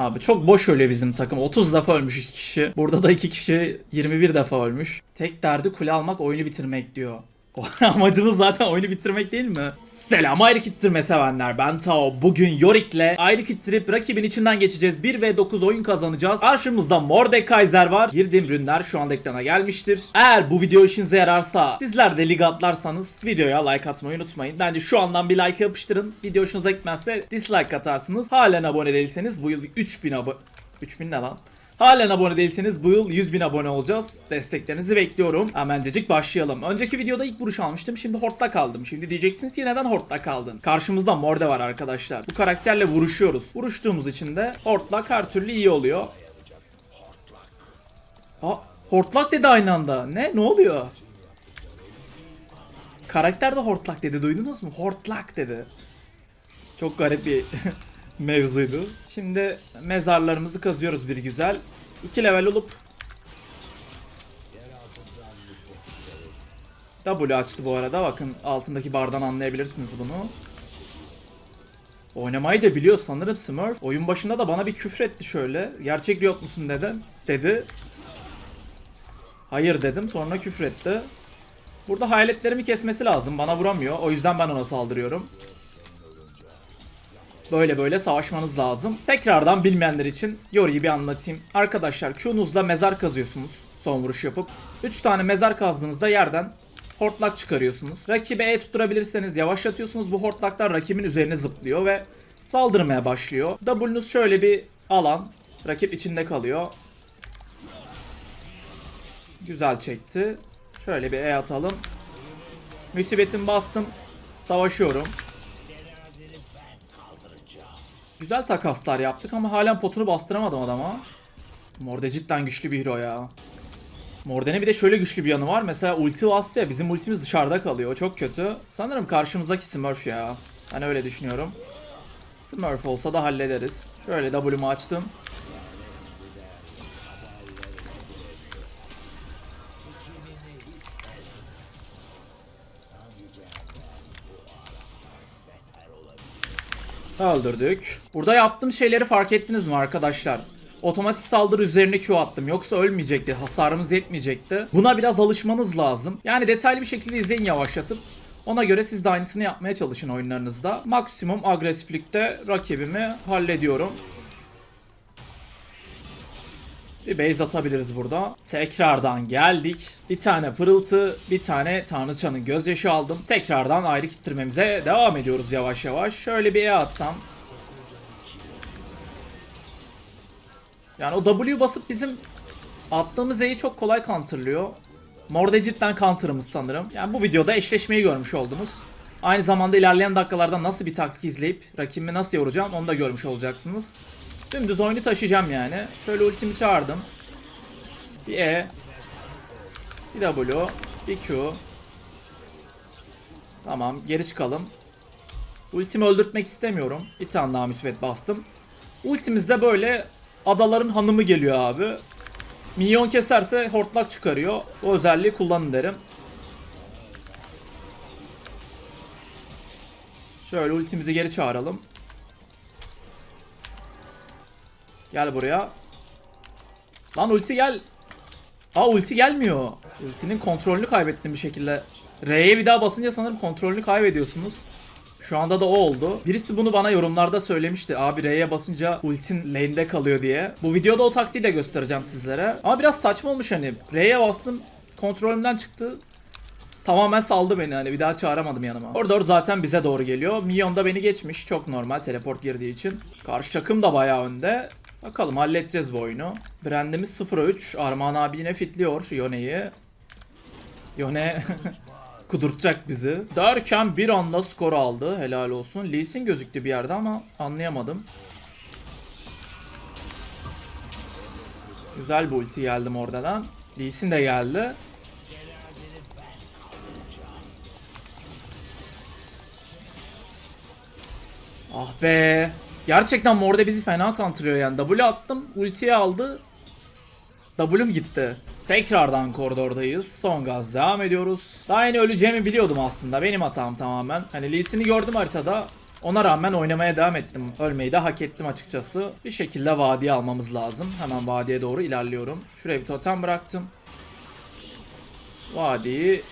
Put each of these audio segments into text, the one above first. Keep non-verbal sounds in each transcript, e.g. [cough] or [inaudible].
Abi çok boş ölüyor bizim takım. 30 defa ölmüş 2 kişi. Burada da 2 kişi 21 defa ölmüş. Tek derdi kule almak, oyunu bitirmek diyor. [laughs] Amacımız zaten oyunu bitirmek değil mi? Selam ayrı kittirme sevenler ben Tao. Bugün Yorik'le ayrı kittirip rakibin içinden geçeceğiz. 1 ve 9 oyun kazanacağız. Karşımızda Mordekaiser var. Girdiğim ürünler şu anda ekrana gelmiştir. Eğer bu video işinize yararsa sizler de lig atlarsanız videoya like atmayı unutmayın. Bence şu andan bir like yapıştırın. Video hoşunuza gitmezse dislike atarsınız. Halen abone değilseniz bu yıl bir 3000 abone... 3000 ne lan? Halen abone değilseniz bu yıl 100 bin abone olacağız. Desteklerinizi bekliyorum. Hemencecik başlayalım. Önceki videoda ilk vuruş almıştım. Şimdi hortlak aldım. Şimdi diyeceksiniz ki neden hortlak aldın? Karşımızda Morde var arkadaşlar. Bu karakterle vuruşuyoruz. Vuruştuğumuz için de hortlak her türlü iyi oluyor. Aa, hortlak dedi aynı anda. Ne? Ne oluyor? Karakter de hortlak dedi. Duydunuz mu? Hortlak dedi. Çok garip bir [laughs] mevzuydu. Şimdi mezarlarımızı kazıyoruz bir güzel. 2 level olup W açtı bu arada. Bakın altındaki bardan anlayabilirsiniz bunu. Oynamayı da biliyor sanırım Smurf. Oyun başında da bana bir küfretti şöyle. Gerçek Riot musun dedim. Dedi. Hayır dedim. Sonra küfretti. Burada hayaletlerimi kesmesi lazım. Bana vuramıyor. O yüzden ben ona saldırıyorum. Böyle böyle savaşmanız lazım. Tekrardan bilmeyenler için Yori'yi bir anlatayım. Arkadaşlar Q'nuzla mezar kazıyorsunuz. Son vuruş yapıp. 3 tane mezar kazdığınızda yerden hortlak çıkarıyorsunuz. Rakibe E tutturabilirseniz yavaşlatıyorsunuz. Bu hortlaklar rakibin üzerine zıplıyor ve saldırmaya başlıyor. W'nuz şöyle bir alan. Rakip içinde kalıyor. Güzel çekti. Şöyle bir E atalım. Müsibetimi bastım. Savaşıyorum. Güzel takaslar yaptık ama halen potunu bastıramadım adama. Morde cidden güçlü bir hero ya. Morde'nin bir de şöyle güçlü bir yanı var. Mesela ulti bastı ya bizim ultimiz dışarıda kalıyor. O çok kötü. Sanırım karşımızdaki Smurf ya. Ben öyle düşünüyorum. Smurf olsa da hallederiz. Şöyle W'mu açtım. Öldürdük. Burada yaptığım şeyleri fark ettiniz mi arkadaşlar? Otomatik saldırı üzerine Q attım. Yoksa ölmeyecekti. Hasarımız yetmeyecekti. Buna biraz alışmanız lazım. Yani detaylı bir şekilde izleyin yavaşlatıp. Ona göre siz de aynısını yapmaya çalışın oyunlarınızda. Maksimum agresiflikte rakibimi hallediyorum. Bir base atabiliriz burada. Tekrardan geldik. Bir tane pırıltı, bir tane tanrıçanın gözyaşı aldım. Tekrardan ayrı kittirmemize devam ediyoruz yavaş yavaş. Şöyle bir E atsam. Yani o W basıp bizim attığımız E'yi çok kolay counterlıyor. Morde cidden counter'ımız sanırım. Yani bu videoda eşleşmeyi görmüş oldunuz. Aynı zamanda ilerleyen dakikalarda nasıl bir taktik izleyip rakibimi nasıl yoracağım onu da görmüş olacaksınız. Dümdüz oyunu taşıyacağım yani. Şöyle ultimi çağırdım. Bir E. Bir W. Bir Q. Tamam geri çıkalım. Ultimi öldürtmek istemiyorum. Bir tane daha müsbet bastım. Ultimizde böyle adaların hanımı geliyor abi. Minyon keserse hortlak çıkarıyor. O özelliği kullanın derim. Şöyle ultimizi geri çağıralım. Gel buraya. Lan ulti gel. Aa ulti gelmiyor. Ultinin kontrolünü kaybettim bir şekilde. R'ye bir daha basınca sanırım kontrolünü kaybediyorsunuz. Şu anda da o oldu. Birisi bunu bana yorumlarda söylemişti. Abi R'ye basınca ultin lane'de kalıyor diye. Bu videoda o taktiği de göstereceğim sizlere. Ama biraz saçma olmuş hani. R'ye bastım. Kontrolümden çıktı. Tamamen saldı beni hani bir daha çağıramadım yanıma. Orada zaten bize doğru geliyor. Mion da beni geçmiş. Çok normal teleport girdiği için. Karşı takım da bayağı önde. Bakalım halledeceğiz bu oyunu. Brandimiz 0-3. Armağan abi yine fitliyor Yone'yi. Yone [laughs] kudurtacak bizi. Derken bir anda skor aldı. Helal olsun. Lee Sin gözüktü bir yerde ama anlayamadım. Güzel bir ulti geldim oradan. Lee Sin de geldi. Ah be. Gerçekten Morde bizi fena counterlıyor yani. W attım, ultiyi aldı. W'm gitti. Tekrardan koridordayız. Son gaz devam ediyoruz. Daha yeni öleceğimi biliyordum aslında. Benim hatam tamamen. Hani Lee Sin'i gördüm haritada. Ona rağmen oynamaya devam ettim. Ölmeyi de hak ettim açıkçası. Bir şekilde vadiye almamız lazım. Hemen vadiye doğru ilerliyorum. Şuraya bir totem bıraktım. Vadiyi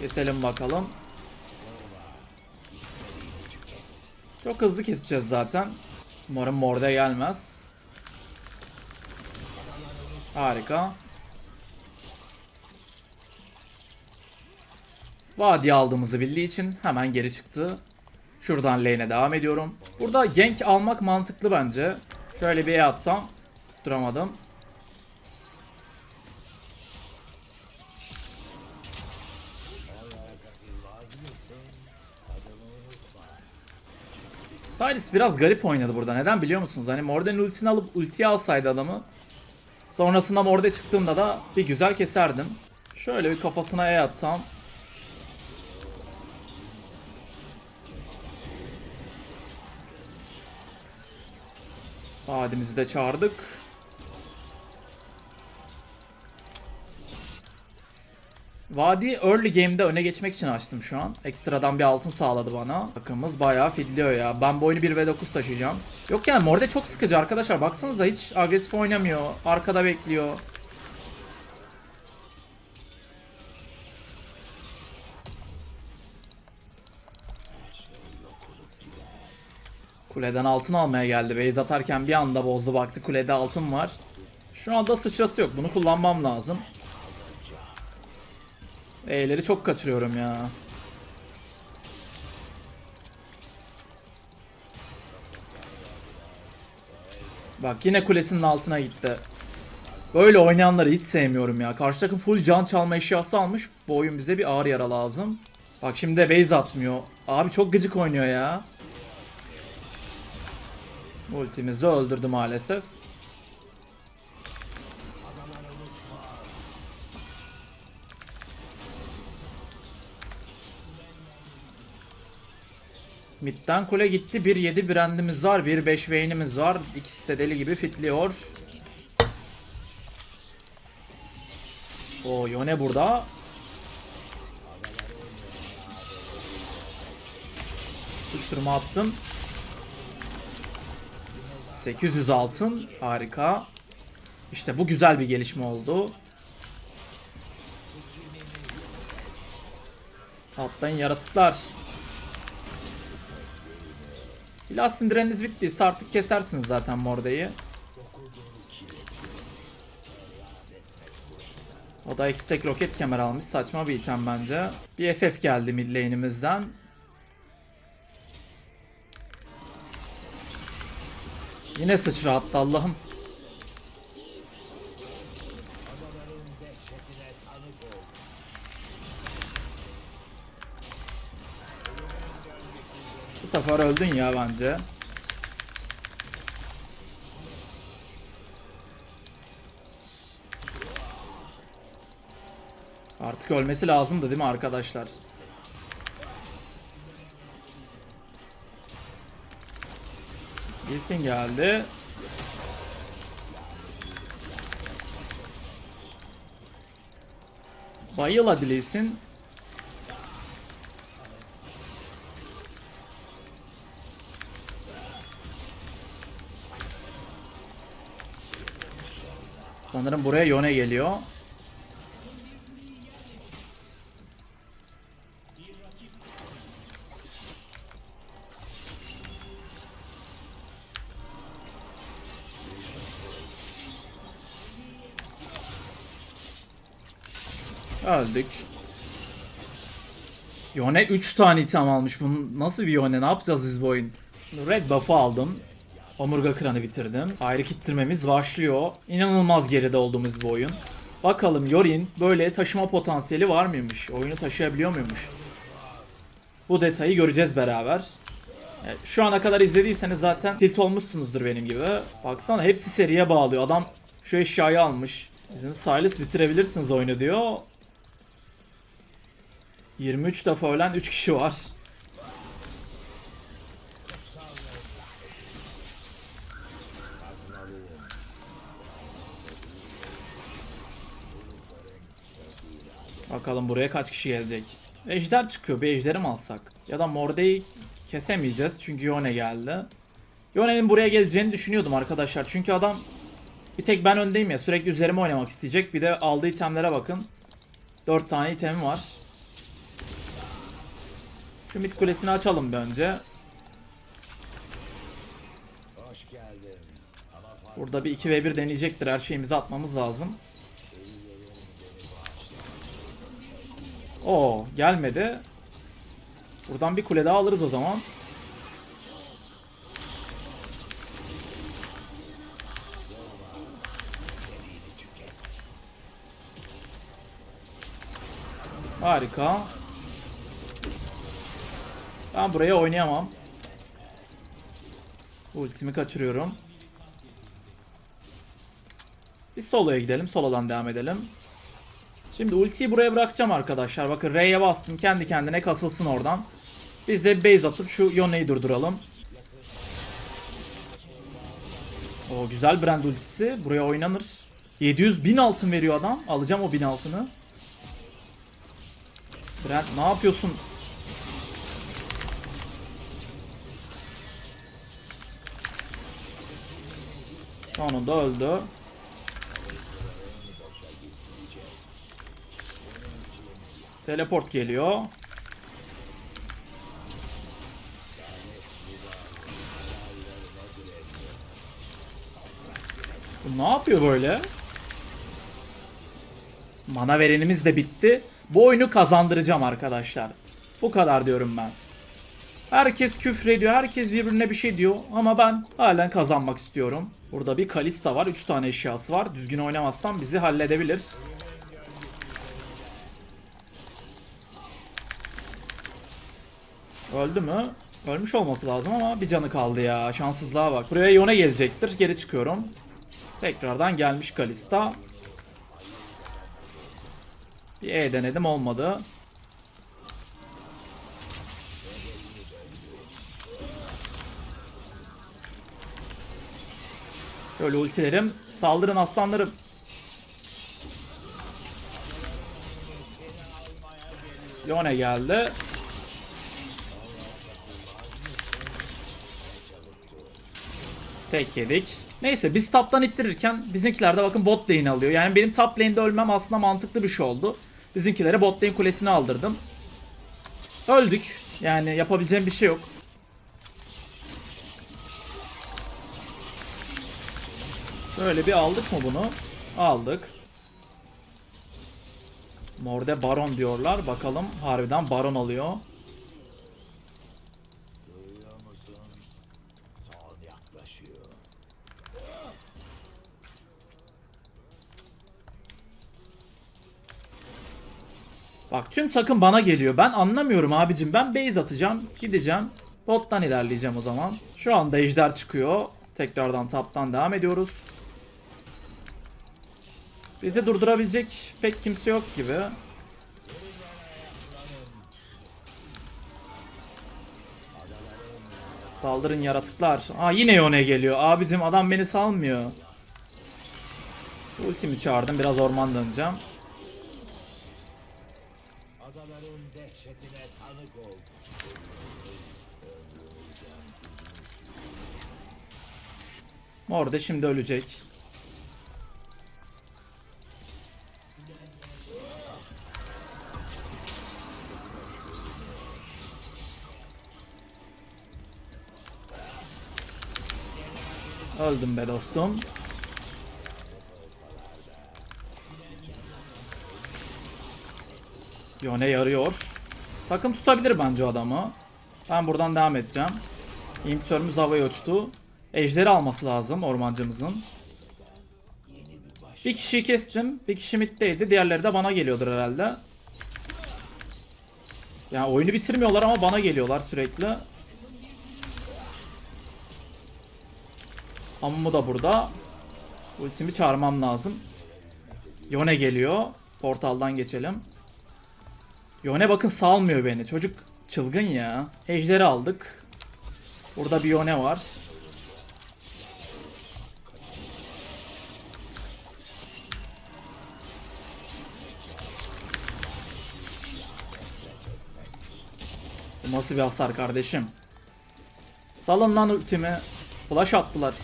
keselim bakalım. Çok hızlı keseceğiz zaten. Umarım morde gelmez. Harika. Vadi aldığımızı bildiği için hemen geri çıktı. Şuradan lane'e devam ediyorum. Burada gank almak mantıklı bence. Şöyle bir E atsam. Tutturamadım. Sylis biraz garip oynadı burada. Neden biliyor musunuz? Hani Morden'in ultisini alıp ultiyi alsaydı adamı. Sonrasında Morde çıktığımda da bir güzel keserdim. Şöyle bir kafasına E atsam. Vadimizi de çağırdık. Vadi early game'de öne geçmek için açtım şu an. Ekstradan bir altın sağladı bana. Takımımız bayağı fidliyor ya. Ben bu oyunu 1v9 taşıyacağım. Yok yani Morde çok sıkıcı arkadaşlar. Baksanıza hiç agresif oynamıyor. Arkada bekliyor. Kuleden altın almaya geldi. Beyz atarken bir anda bozdu baktı kulede altın var. Şu anda sıçrası yok. Bunu kullanmam lazım. E'leri çok kaçırıyorum ya. Bak yine kulesinin altına gitti. Böyle oynayanları hiç sevmiyorum ya. Karşı takım full can çalma eşyası almış. Bu oyun bize bir ağır yara lazım. Bak şimdi de base atmıyor. Abi çok gıcık oynuyor ya. Ultimizi öldürdü maalesef. Mid'den kule gitti. 1-7 brandimiz var. 1-5 Vayne'imiz var. İkisi de deli gibi fitliyor. O Yone burada. Tuşturma attım. 800 altın. Harika. İşte bu güzel bir gelişme oldu. Atlayın yaratıklar. Biraz sindireniniz bittiyse artık kesersiniz zaten Morde'yi. O da X-Tek roket kemer almış. Saçma bir item bence. Bir FF geldi mid lane'imizden. Yine sıçra attı Allah'ım. Bu sefer öldün ya bence. Artık ölmesi lazımdı değil mi arkadaşlar? Lee Sin geldi. Bayıl hadi Sanırım buraya Yone geliyor. Öldük. Yone 3 tane item almış. Bunun nasıl bir Yone? Ne yapacağız biz bu oyun? Red buff'ı aldım. Omurga kranı bitirdim. Ayrı kittirmemiz başlıyor. İnanılmaz geride olduğumuz bu oyun. Bakalım Yorin böyle taşıma potansiyeli var mıymış? Oyunu taşıyabiliyor muymuş? Bu detayı göreceğiz beraber. Evet, şu ana kadar izlediyseniz zaten tilt olmuşsunuzdur benim gibi. Baksana hepsi seriye bağlıyor. Adam şu eşyayı almış. Bizim Silas bitirebilirsiniz oyunu diyor. 23 defa ölen 3 kişi var. Bakalım buraya kaç kişi gelecek. Ejder çıkıyor. Bir ejderi mi alsak? Ya da Morde'yi Kesemeyeceğiz çünkü Yone geldi. Yone'nin buraya geleceğini düşünüyordum arkadaşlar. Çünkü adam bir tek ben öndeyim ya sürekli üzerime oynamak isteyecek. Bir de aldığı itemlere bakın. 4 tane itemi var. Şu mid kulesini açalım bir önce. Burada bir 2v1 deneyecektir. Her şeyimizi atmamız lazım. Oo gelmedi. Buradan bir kule daha alırız o zaman. Harika. Ben buraya oynayamam. Ultimi kaçırıyorum. Biz soloya gidelim. Solodan devam edelim. Şimdi ultiyi buraya bırakacağım arkadaşlar. Bakın R'ye bastım. Kendi kendine kasılsın oradan. Biz de base atıp şu Yone'yi durduralım. O güzel brand ultisi. Buraya oynanır. 700 bin altın veriyor adam. Alacağım o bin altını. Brand ne yapıyorsun? Sonunda öldü. Teleport geliyor. Bu ne yapıyor böyle? Mana verenimiz de bitti. Bu oyunu kazandıracağım arkadaşlar. Bu kadar diyorum ben. Herkes küfrediyor, herkes birbirine bir şey diyor ama ben halen kazanmak istiyorum. Burada bir Kalista var, 3 tane eşyası var. Düzgün oynamazsan bizi halledebilir. Öldü mü? Ölmüş olması lazım ama bir canı kaldı ya. Şanssızlığa bak. Buraya Yone gelecektir. Geri çıkıyorum. Tekrardan gelmiş Kalista. Bir E denedim olmadı. Böyle ultilerim. Saldırın aslanlarım. Yone geldi. Tek yedik. Neyse biz taptan ittirirken bizimkiler de bakın bot lane alıyor. Yani benim top lane'de ölmem aslında mantıklı bir şey oldu. Bizimkilere bot lane kulesini aldırdım. Öldük. Yani yapabileceğim bir şey yok. Böyle bir aldık mı bunu? Aldık. Morde baron diyorlar. Bakalım harbiden baron alıyor. Bak tüm takım bana geliyor. Ben anlamıyorum abicim. Ben base atacağım. Gideceğim. Bottan ilerleyeceğim o zaman. Şu anda ejder çıkıyor. Tekrardan taptan devam ediyoruz. Bizi durdurabilecek pek kimse yok gibi. Saldırın yaratıklar. Aa yine Yone geliyor. Abicim adam beni salmıyor. Ultimi çağırdım. Biraz orman döneceğim. Dehşetine tanık ol. Orada şimdi ölecek. Öldüm be dostum. Yone yarıyor. Takım tutabilir bence adamı. Ben buradan devam edeceğim. İmpitörümüz havaya uçtu. Ejderi alması lazım ormancımızın. Bir kişiyi kestim. Bir kişi middeydi. Diğerleri de bana geliyordur herhalde. Yani oyunu bitirmiyorlar ama bana geliyorlar sürekli. Amumu da burada. Ultimi çağırmam lazım. Yone geliyor. Portaldan geçelim. Yone bakın salmıyor beni. Çocuk çılgın ya. Ejderi aldık. Burada bir Yone var. Bu nasıl bir hasar kardeşim? Salın lan ultimi. Flash attılar.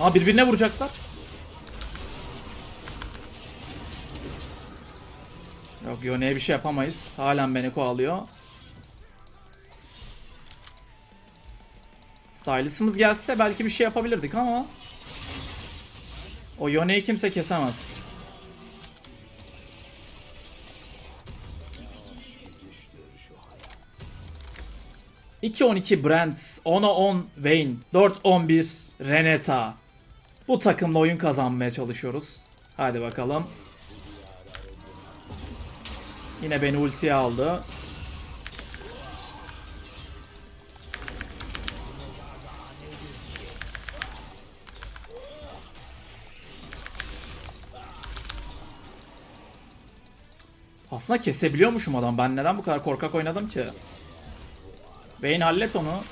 Aa birbirine vuracaklar. Yok Yone'ye bir şey yapamayız. Halen beni kovalıyor. Silas'ımız gelse belki bir şey yapabilirdik ama o Yone'yi kimse kesemez. ...2 12 Brent, 10'a 10 Vayne, 4 11 Renata. Bu takımla oyun kazanmaya çalışıyoruz. Hadi bakalım. Yine beni ultiye aldı. Aslında kesebiliyormuşum adam. Ben neden bu kadar korkak oynadım ki? Vayne hallet onu.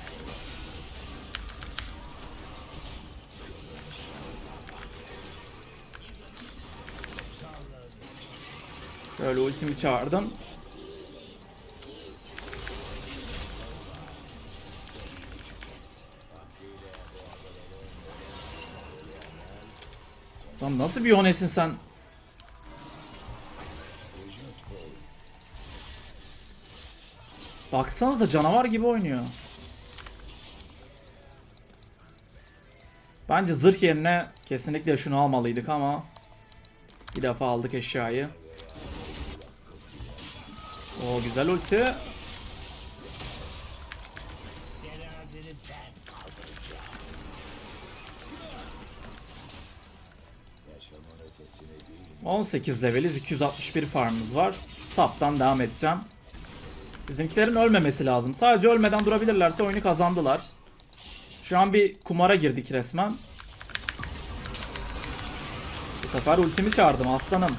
Şöyle ultimi çağırdım. Lan nasıl bir yonesin sen? Baksanıza canavar gibi oynuyor. Bence zırh yerine kesinlikle şunu almalıydık ama bir defa aldık eşyayı. O güzel ulti. Cenazeni ben kaldıracağım. Yaşamın ötesine değil. 18 leveliz 261 farmımız var. Taptan devam edeceğim. Bizimkilerin ölmemesi lazım. Sadece ölmeden durabilirlerse oyunu kazandılar. Şu an bir kumara girdik resmen. Bu sefer ultimi çağırdım aslanım.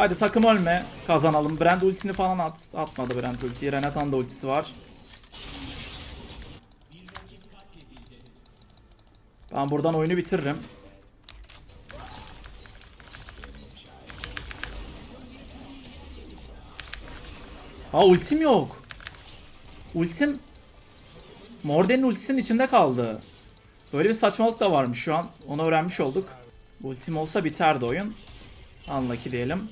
Hadi takım ölme. Kazanalım. Brand ultini falan at. Atmadı Brand ultiyi. Renatan da ultisi var. Ben buradan oyunu bitiririm. Ha ultim yok. Ultim Morden'in ultisinin içinde kaldı. Böyle bir saçmalık da varmış şu an. Onu öğrenmiş olduk. Ultim olsa biterdi oyun. Unlucky diyelim.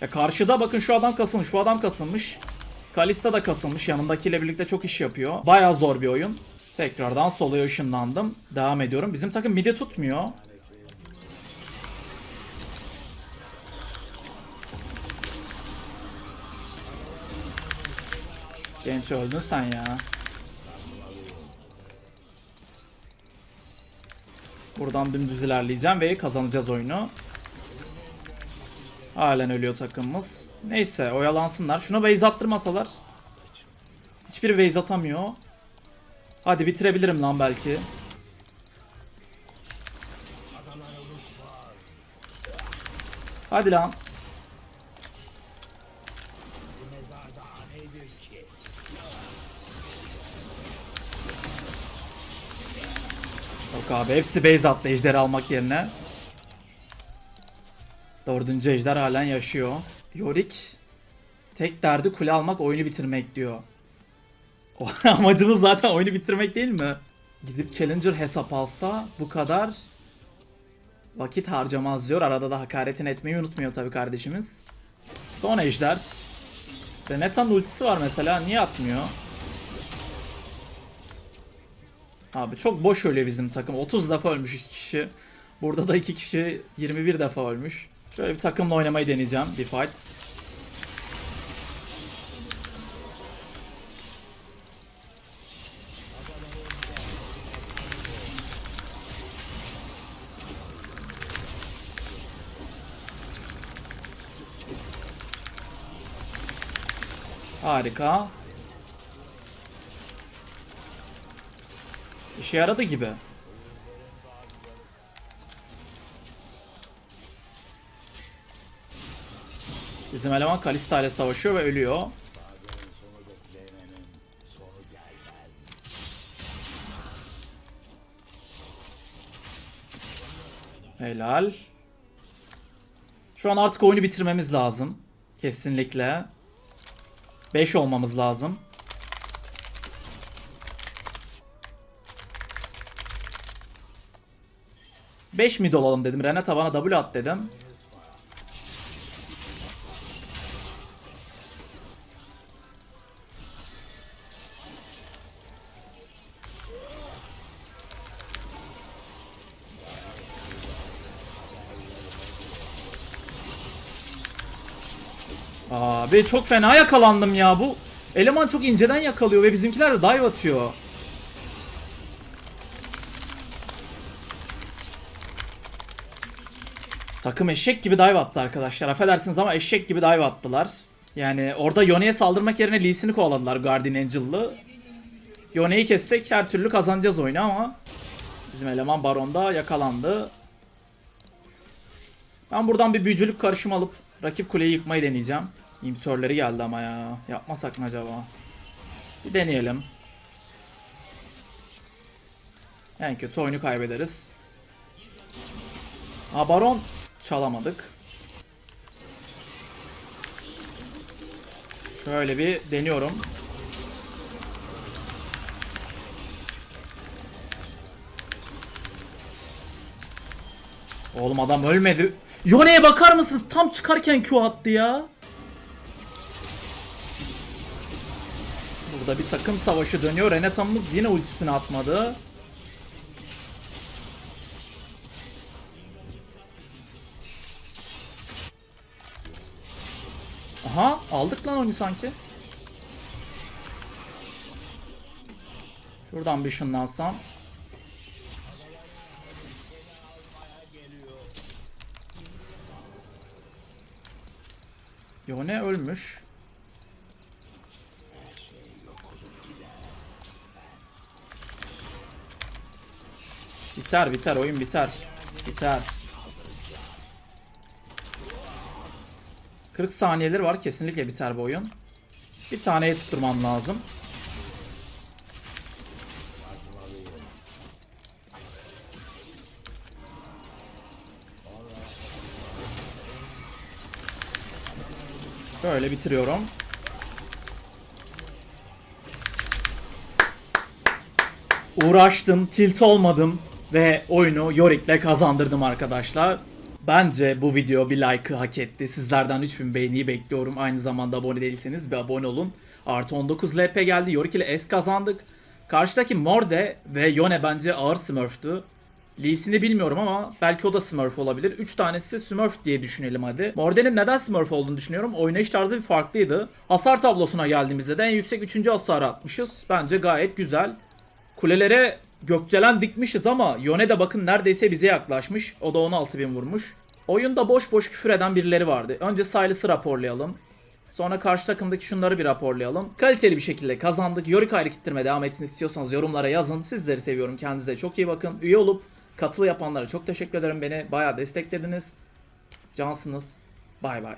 Ya karşıda bakın şu adam kasılmış. Bu adam kasılmış. Kalista da kasılmış. Yanındakiyle birlikte çok iş yapıyor. Baya zor bir oyun. Tekrardan soloya ışınlandım. Devam ediyorum. Bizim takım midi tutmuyor. Genç öldün sen ya. Buradan dümdüz ilerleyeceğim ve kazanacağız oyunu. Halen ölüyor takımımız. Neyse oyalansınlar. Şuna base attırmasalar. Hiçbiri base atamıyor. Hadi bitirebilirim lan belki. Hadi lan. Yok abi hepsi base attı ejder almak yerine. Dördüncü ejder halen yaşıyor. Yorick tek derdi kule almak oyunu bitirmek diyor. [laughs] Amacımız zaten oyunu bitirmek değil mi? Gidip Challenger hesap alsa bu kadar vakit harcamaz diyor. Arada da hakaretin etmeyi unutmuyor tabii kardeşimiz. Son ejder. Reneta'nın ultisi var mesela. Niye atmıyor? Abi çok boş ölüyor bizim takım. 30 defa ölmüş iki kişi. Burada da iki kişi 21 defa ölmüş. Şöyle bir takımla oynamayı deneyeceğim. Bir fight. Harika. İşe yaradı gibi. Bizim eleman Kalista ile savaşıyor ve ölüyor. Helal. Şu an artık oyunu bitirmemiz lazım. Kesinlikle. 5 olmamız lazım. Beş mid olalım dedim. Renata bana W at dedim. Abi çok fena yakalandım ya bu. Eleman çok inceden yakalıyor ve bizimkiler de dive atıyor. Takım eşek gibi dive attı arkadaşlar. Affedersiniz ama eşek gibi dive attılar. Yani orada Yone'ye saldırmak yerine Lee Sin'i kovaladılar Guardian Angel'lı. Yone'yi kessek her türlü kazanacağız oyunu ama bizim eleman Baron'da yakalandı. Ben buradan bir büyücülük karışım alıp rakip kuleyi yıkmayı deneyeceğim. İmpitörleri geldi ama ya. Yapmasak mı acaba? Bir deneyelim. En kötü oyunu kaybederiz. Ha Baron çalamadık. Şöyle bir deniyorum. Oğlum adam ölmedi. Yone'ye bakar mısınız? Tam çıkarken Q attı ya. Burada bir takım savaşı dönüyor. Renata'mız yine ultisini atmadı. Aha aldık lan onu sanki. Şuradan bir ışınlansam. Yone ölmüş. Biter biter oyun biter. Biter. 40 saniyeleri var kesinlikle biter bu oyun. Bir taneye tutturmam lazım. Böyle bitiriyorum. Uğraştım, tilt olmadım ve oyunu Yorik'le kazandırdım arkadaşlar. Bence bu video bir like'ı hak etti. Sizlerden 3000 beğeniyi bekliyorum. Aynı zamanda abone değilseniz bir abone olun. Artı 19 LP geldi. Yorik ile S kazandık. Karşıdaki Morde ve Yone bence ağır smurftü. Lee'sini bilmiyorum ama belki o da Smurf olabilir. 3 tanesi Smurf diye düşünelim hadi. Morden'in neden Smurf olduğunu düşünüyorum. Oynayış tarzı bir farklıydı. Hasar tablosuna geldiğimizde de en yüksek 3. hasarı atmışız. Bence gayet güzel. Kulelere gökdelen dikmişiz ama Yone de bakın neredeyse bize yaklaşmış. O da 16.000 vurmuş. Oyunda boş boş küfür eden birileri vardı. Önce Silas'ı raporlayalım. Sonra karşı takımdaki şunları bir raporlayalım. Kaliteli bir şekilde kazandık. Yorick ayrı kittirme devam etsin istiyorsanız yorumlara yazın. Sizleri seviyorum. Kendinize çok iyi bakın. Üye olup katılı yapanlara çok teşekkür ederim. Beni bayağı desteklediniz. Cansınız. Bay bay.